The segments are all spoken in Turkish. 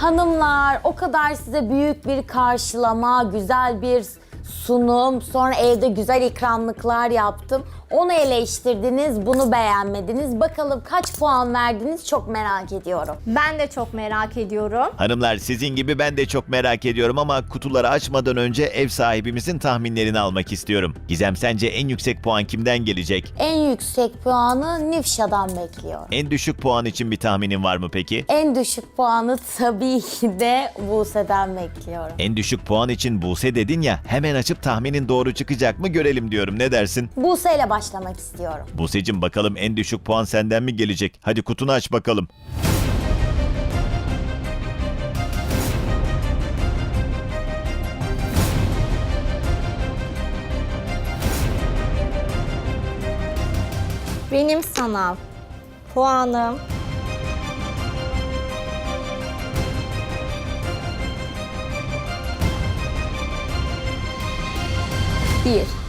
Hanımlar o kadar size büyük bir karşılama, güzel bir sunum, sonra evde güzel ikramlıklar yaptım. Onu eleştirdiniz, bunu beğenmediniz. Bakalım kaç puan verdiniz çok merak ediyorum. Ben de çok merak ediyorum. Hanımlar sizin gibi ben de çok merak ediyorum ama kutuları açmadan önce ev sahibimizin tahminlerini almak istiyorum. Gizem sence en yüksek puan kimden gelecek? En yüksek puanı Nifşa'dan bekliyorum. En düşük puan için bir tahminin var mı peki? En düşük puanı tabii ki de Buse'den bekliyorum. En düşük puan için Buse dedin ya hemen açıp tahminin doğru çıkacak mı görelim diyorum ne dersin? Buse ile başlamak istiyorum. Buse'cim bakalım en düşük puan senden mi gelecek? Hadi kutunu aç bakalım. Benim sana puanım Bir.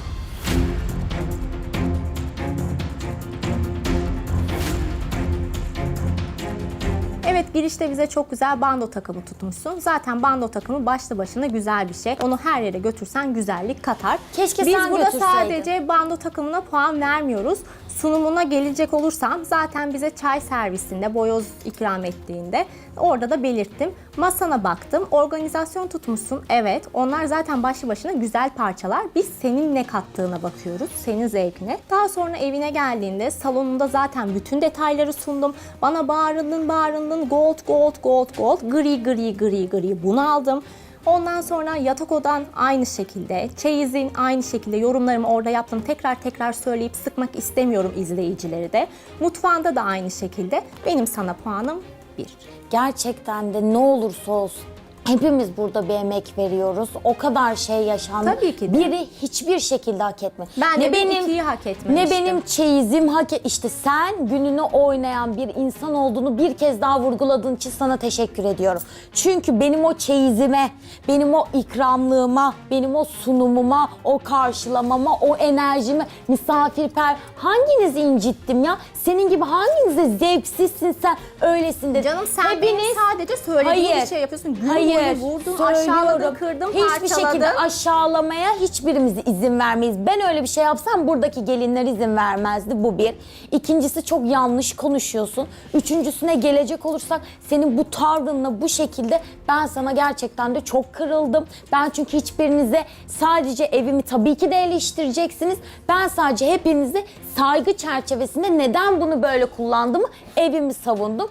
Girişte bize çok güzel bando takımı tutmuşsun. Zaten bando takımı başlı başına güzel bir şey. Onu her yere götürsen güzellik katar. Keşke Biz sen burada götürseydin. sadece bando takımına puan vermiyoruz. Sunumuna gelecek olursam zaten bize çay servisinde boyoz ikram ettiğinde orada da belirttim. Masana baktım. Organizasyon tutmuşsun. Evet. Onlar zaten başlı başına güzel parçalar. Biz senin ne kattığına bakıyoruz. Senin zevkine. Daha sonra evine geldiğinde salonunda zaten bütün detayları sundum. Bana bağırındın bağırındın gold gold gold gold gri gri gri gri bunu aldım. Ondan sonra yatak odan aynı şekilde, çeyizin aynı şekilde yorumlarımı orada yaptım. Tekrar tekrar söyleyip sıkmak istemiyorum izleyicileri de. Mutfağında da aynı şekilde. Benim sana puanım 1. Gerçekten de ne olursa olsun hepimiz burada bir emek veriyoruz. O kadar şey yaşandı. Tabii ki de. Biri hiçbir şekilde hak etmedi. Ben de bir ikiyi hak Ne etmemiştim. benim çeyizim hak et. İşte sen gününü oynayan bir insan olduğunu bir kez daha vurguladığın için sana teşekkür ediyorum. Çünkü benim o çeyizime, benim o ikramlığıma, benim o sunumuma, o karşılamama, o enerjime, misafirper hanginizi incittim ya? Senin gibi hanginize zevksizsin sen, öylesin de. Canım sen benim sadece söylediğin bir şey yapıyorsun. Gün Hayır, boyu vurdun, aşağıladın, kırdın, Hiçbir parçaladın. şekilde aşağılamaya hiçbirimiz izin vermeyiz. Ben öyle bir şey yapsam buradaki gelinler izin vermezdi. Bu bir. İkincisi çok yanlış konuşuyorsun. Üçüncüsüne gelecek olursak senin bu tavrınla bu şekilde ben sana gerçekten de çok kırıldım. Ben çünkü hiçbirinize sadece evimi tabii ki de eleştireceksiniz. Ben sadece hepinizi saygı çerçevesinde neden bunu böyle kullandığımı evimi savundum.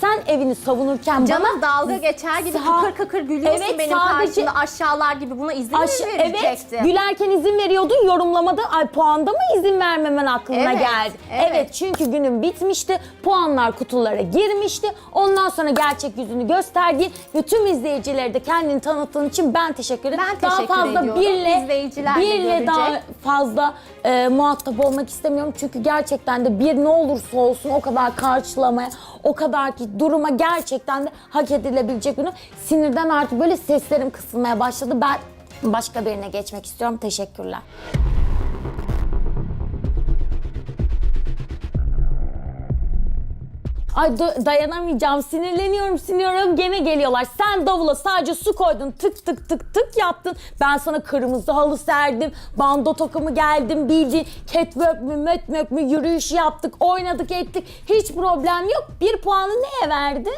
Sen evini savunurken Canım bana dalga geçer gibi Sa- kıkır kıkır gülüyorsun Evet, benim sadece- karşımda aşağılar gibi buna izin Aş- mi evet, verecektin? gülerken izin veriyordun, yorumlamada ay puanda mı izin vermemen aklına Evet, geldi? evet. çünkü günün bitmişti, puanlar kutulara girmişti. Ondan sonra gerçek yüzünü gösterdiğin ve tüm izleyicileri de kendini tanıttığın için ben teşekkür ederim. Ben daha teşekkür fazla ediyorum. birle, İzleyiciler de birle görecek. daha fazla e, muhatap olmak istemiyorum. Çünkü gerçekten de bir ne olursa olsun o kadar karşılamaya, o kadar ki duruma gerçekten de hak edilebilecek bunu. Sinirden artık böyle seslerim kısılmaya başladı. Ben başka birine geçmek istiyorum. Teşekkürler. Ay da- dayanamayacağım, sinirleniyorum, sinirleniyorum. Gene geliyorlar. Sen davula sadece su koydun, tık tık tık tık yaptın. Ben sana kırmızı halı serdim, bando takımı geldim, bildiğin catwalk mü, metmök mü yürüyüş yaptık, oynadık ettik. Hiç problem yok. Bir puanı neye verdin?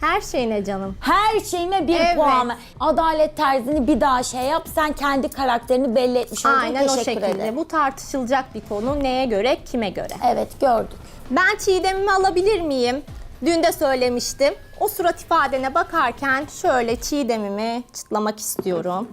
Her şeyine canım. Her şeyime bir Evet. puan ver. Adalet terzini bir daha şey yap. Sen kendi karakterini belli etmiş oldun. Aynen o Teşekkür şekilde. ederim. Bu tartışılacak bir konu. Neye göre, kime göre? Evet gördük. Ben Çiğdem'imi alabilir miyim? Dün de söylemiştim. O surat ifadene bakarken şöyle Çiğdem'imi çıtlamak istiyorum.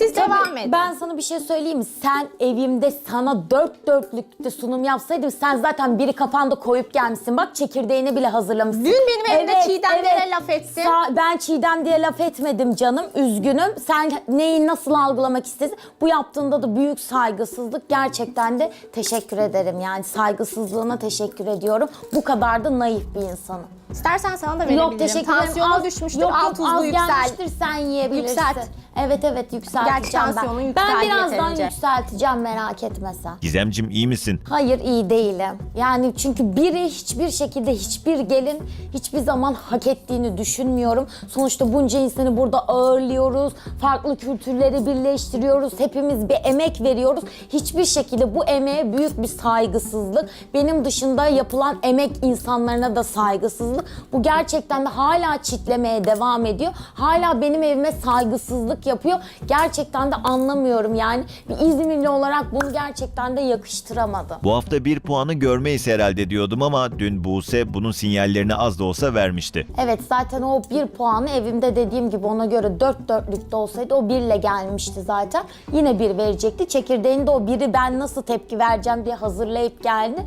Siz devam edin. Ben sana bir şey söyleyeyim mi? Sen evimde sana dört dörtlükte sunum yapsaydım sen zaten biri kafanda koyup gelmişsin. Bak çekirdeğini bile hazırlamışsın. Dün benim evimde Çiğdemlere laf ettin. Sa- ben Çiğdem diye laf etmedim canım. Üzgünüm. Sen neyi nasıl algılamak istedin? Bu yaptığında da büyük saygısızlık. Gerçekten de teşekkür ederim. Yani saygısızlığına teşekkür ediyorum. Bu kadar da naif bir insanım. İstersen sana da verebilirim. Yok teşekkür ederim. Tansiyonu Az- düşmüştür, yok, yok, tuzlu az yüksel. gelmiştir sen yiyebilirsin. Yükselt. Evet evet yükselteceğim Gerçi ben. tansiyonun Ben yükseldi birazdan yeterince. yükselteceğim merak etme sen. Gizemcim iyi misin? Hayır iyi değilim. Yani çünkü biri hiçbir şekilde hiçbir gelin hiçbir zaman hak ettiğini düşünmüyorum. Sonuçta bunca insanı burada ağırlıyoruz. Farklı kültürleri birleştiriyoruz. Hepimiz bir emek veriyoruz. Hiçbir şekilde bu emeğe büyük bir saygısızlık. Benim dışında yapılan emek insanlarına da saygısızlık. Bu gerçekten de hala çitlemeye devam ediyor. Hala benim evime saygısızlık yapıyor. Gerçekten de anlamıyorum yani. Bir İzmirli olarak bunu gerçekten de yakıştıramadım. Bu hafta bir puanı görmeyiz herhalde diyordum ama dün Buse bunun sinyallerini az da olsa vermişti. Evet zaten o bir puanı evimde dediğim gibi ona göre dört dörtlükte olsaydı o birle gelmişti zaten. Yine bir verecekti. Çekirdeğini de o biri ben nasıl tepki vereceğim diye hazırlayıp geldi.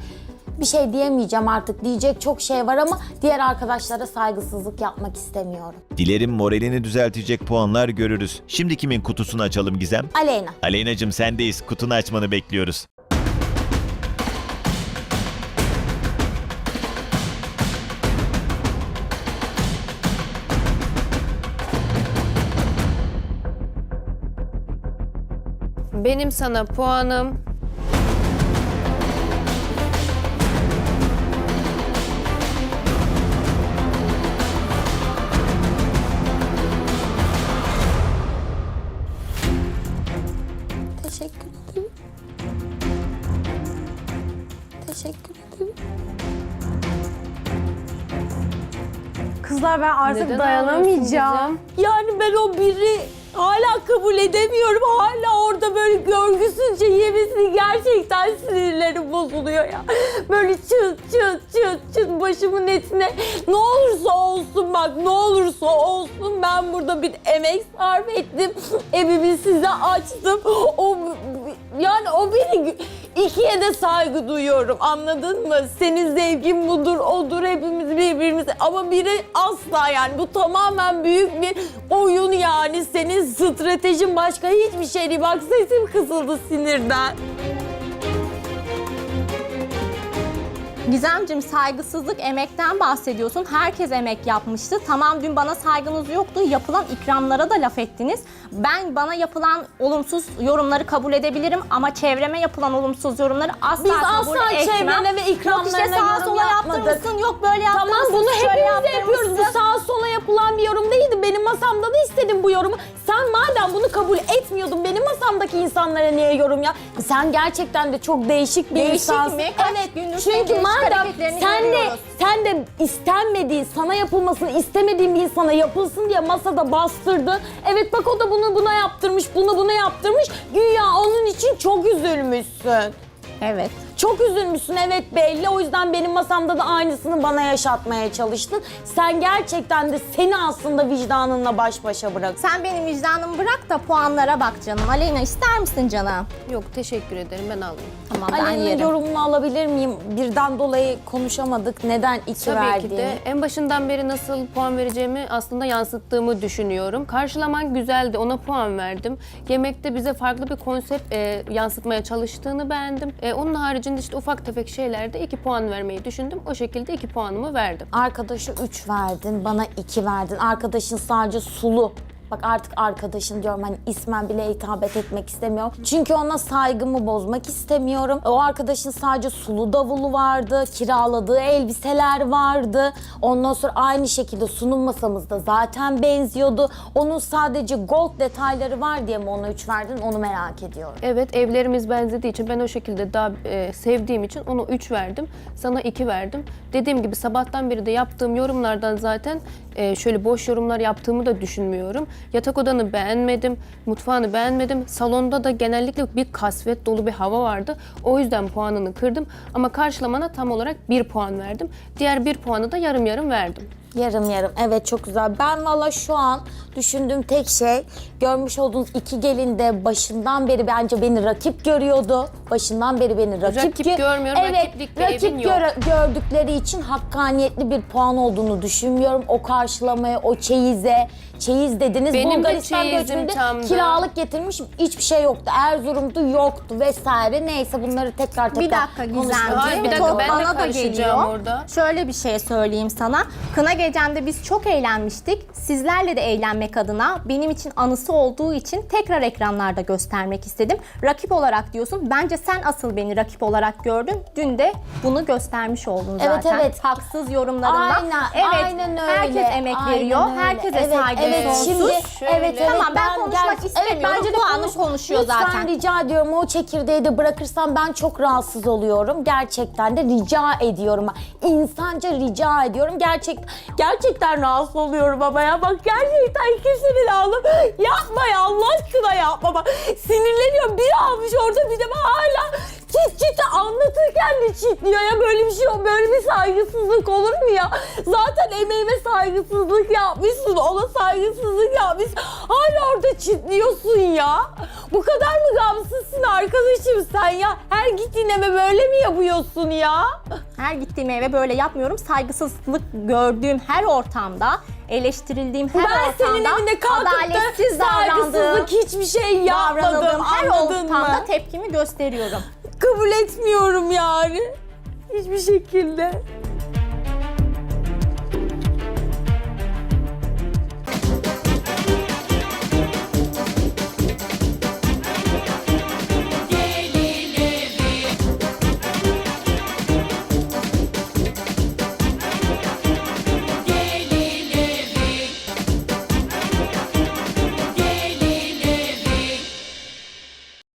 Bir şey diyemeyeceğim artık. Diyecek çok şey var ama diğer arkadaşlara saygısızlık yapmak istemiyorum. Dilerim moralini düzeltecek puanlar görürüz. Şimdi kimin kutusunu açalım Gizem? Aleyna. Aleyna'cım sendeyiz. Kutunu açmanı bekliyoruz. Benim sana puanım Teşekkür ederim. Kızlar ben artık neden dayanamayacağım. Yani ben o biri hala kabul edemiyorum. Hala orada böyle görgüsüzce yemesi gerçekten sinirlerim bozuluyor ya. Böyle çıt çıt çıt çıt başımın etine ne olursa olsun bak ne olursa olsun ben burada bir emek sarf ettim. Evimi size açtım. O yani o beni ikiye de saygı duyuyorum anladın mı? Senin zevkin budur, odur hepimiz birbirimiz ama biri asla yani bu tamamen büyük bir oyun yani senin stratejin başka hiçbir şey değil. Bak sesim kısıldı sinirden. Gizemcim saygısızlık emekten bahsediyorsun. Herkes emek yapmıştı. Tamam dün bana saygınız yoktu. Yapılan ikramlara da laf ettiniz. Ben bana yapılan olumsuz yorumları kabul edebilirim ama çevreme yapılan olumsuz yorumları asla Biz kabul asla etmem. çevrene ve Yok işte ikramlarına sağa yorum sola yapmadık. yaptırmışsın, yok böyle Tamam yaptırmışsın, bunu şöyle hepimiz de yapıyoruz. Bu yaptırmışsın. sağa sola yapılan bir yorum değildi. Masamda da istedim bu yorumu. Sen madem bunu kabul etmiyordun benim masamdaki insanlara niye yorum ya? Sen gerçekten de çok değişik bir Değişik insansın. mi? Kaç evet. gündür senin Çünkü değişik madem hareketlerini sen de görüyoruz. sen de istenmediğin, sana yapılmasını istemediğin bir insana yapılsın diye masada bastırdın. Evet bak o da bunu buna yaptırmış, bunu buna yaptırmış. Güya onun için çok üzülmüşsün. Evet. Çok üzülmüşsün evet belli. O yüzden benim masamda da aynısını bana yaşatmaya çalıştın. Sen gerçekten de seni aslında vicdanınla baş başa bırak. Sen benim vicdanımı bırak da puanlara bak canım. Aleyna ister misin canım? yok teşekkür ederim ben alayım. Tamam ben Aleyna'nın yerim. yorumunu alabilir miyim? Birden dolayı konuşamadık. Neden iki Tabii verdiğini. ki de en başından beri nasıl puan vereceğimi aslında yansıttığımı düşünüyorum. Karşılaman güzeldi, ona puan verdim. Yemekte bize farklı bir konsept e, yansıtmaya çalıştığını beğendim. E, onun haricinde işte ufak tefek şeylerde iki puan vermeyi düşündüm. O şekilde iki puanımı verdim. Arkadaşı 3 verdin, bana 2 verdin. Arkadaşın sadece sulu. Bak artık arkadaşın diyorum hani ismen bile hitap etmek istemiyorum. Çünkü ona saygımı bozmak istemiyorum. O arkadaşın sadece sulu davulu vardı, kiraladığı elbiseler vardı. Ondan sonra aynı şekilde sunum masamızda zaten benziyordu. Onun sadece gold detayları var diye mi ona 3 verdin onu merak ediyorum. Evet evlerimiz benzediği için ben o şekilde daha e, sevdiğim için ona 3 verdim. Sana 2 verdim. Dediğim gibi sabahtan beri de yaptığım yorumlardan zaten e, şöyle boş yorumlar yaptığımı da düşünmüyorum. Yatak odanı beğenmedim, mutfağını beğenmedim. Salonda da genellikle bir kasvet dolu bir hava vardı. O yüzden puanını kırdım. Ama karşılamana tam olarak 1 puan verdim. Diğer 1 puanı da yarım yarım verdim. Yarım yarım. Evet çok güzel. Ben valla şu an düşündüğüm tek şey görmüş olduğunuz iki gelin de başından beri bence beni rakip görüyordu. Başından beri beni rakip, Rakip gö- görmüyorum, Evet, rakiplik bir rakip evin yok. göre- gördükleri için hakkaniyetli bir puan olduğunu düşünmüyorum. O karşılamaya, o çeyize, çeyiz dediniz. Benim de Bulgaristan çeyizim göçmeninde tamdı. kiralık getirmişim. Hiçbir şey yoktu. Erzurum'da yoktu vesaire. Neyse bunları tekrar tekrar Bir dakika konuşalım. Hayır, bir Gizemciğim. dakika, ben de bana da karışacağım geliyor. orada. Şöyle bir şey söyleyeyim sana. Kına gecemde biz çok eğlenmiştik. Sizlerle de eğlenmek adına benim için anısı olduğu için tekrar ekranlarda göstermek istedim. Rakip olarak diyorsun. Bence sen asıl beni rakip olarak gördün. Dün de bunu göstermiş oldun Evet, zaten. evet. Haksız yorumlarınla. Aynen, evet, aynen öyle. Herkes emek Aynen veriyor. öyle. Herkese evet, saygı evet, sonsuz. Şimdi, Şöyle. evet, evet, Tamam, ben konuşmak gel- istemiyorum. bence de konuş- konuşuyor Lütfen zaten. rica ediyorum o çekirdeği de bırakırsan ben çok rahatsız oluyorum. Gerçekten de rica ediyorum. İnsanca rica ediyorum. Gerçek gerçekten rahatsız oluyorum ama ya. Bak gerçekten kimsenin ağlam. Yapma ya Allah aşkına yapma bak. Sinirleniyorum. Bir almış orada bir de hala çit çit anlatırken de çitliyor ya. Böyle bir şey. Böyle bir saygısızlık olur mu ya? Zaten emeğime saygısızlık yapmışsın. Ona saygısızlık yapmışsın. Hala orada çitliyorsun ya. Bu kadar mı gamsızsın arkadaşım sen ya? Her gittiğin eve böyle mi yapıyorsun ya? Her gittiğim eve böyle yapmıyorum. Saygısızlık gördüğüm her ortamda, eleştirildiğim her ben ortamda, senin evinde kalkıp adaletsiz da saygısızlık hiçbir şey yapmadım. her ortamda mı? tepkimi gösteriyorum. Kabul etmiyorum yani. Hiçbir şekilde.